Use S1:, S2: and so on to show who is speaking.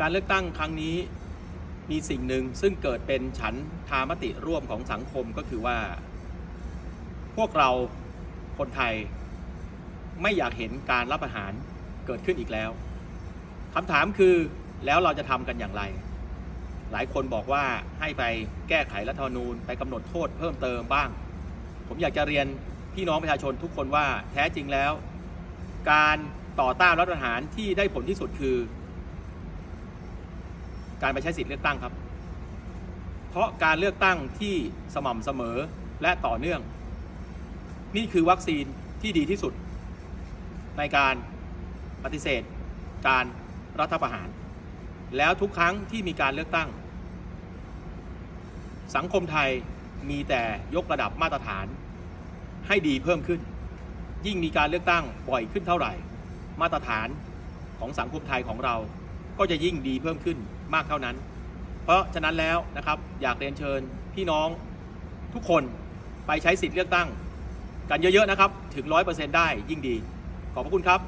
S1: การเลือกตั้งครั้งนี้มีสิ่งหนึ่งซึ่งเกิดเป็นฉันทามติร่วมของสังคมก็คือว่า พวกเราคนไทยไม่อยากเห็นการรับประหารเกิดขึ้นอีกแล้วคำถามคือแล้วเราจะทำกันอย่างไร หลายคนบอกว่าให้ไปแก้ไขรัฐธรรมนูญไปกำหนดโทษเพิ่มเติมบ้าง ผมอยากจะเรียนพี่น้องประชาชนทุกคนว่าแท้จริงแล้ว การต่อต้านรัฐประหารที่ได้ผลที่สุดคือ การไปใช้สิทธิเลือกตั้งครับ เพราะการเลือกตั้งที่สม่ำเสมอและต่อเนื่อง นี่คือวัคซีนที่ดีที่สุด ในการปฏิเสธ การรัฐประหาร แล้วทุกครั้งที่มีการเลือกตั้ง สังคมไทยมีแต่ยกระดับมาตรฐาน ให้ดีเพิ่มขึ้น ยิ่งมีการเลือกตั้งบ่อยขึ้นเท่าไหร่ มาตรฐานของสังคมไทยของเรา ก็จะยิ่งดีเพิ่มขึ้นมากเท่านั้น เพราะฉะนั้นแล้วนะครับอยากเรียนเชิญพี่น้องทุกคนไปใช้สิทธิ์เลือกตั้ง กันเยอะๆนะครับ ถึง 100%ได้ยิ่งดี ขอบพระคุณครับ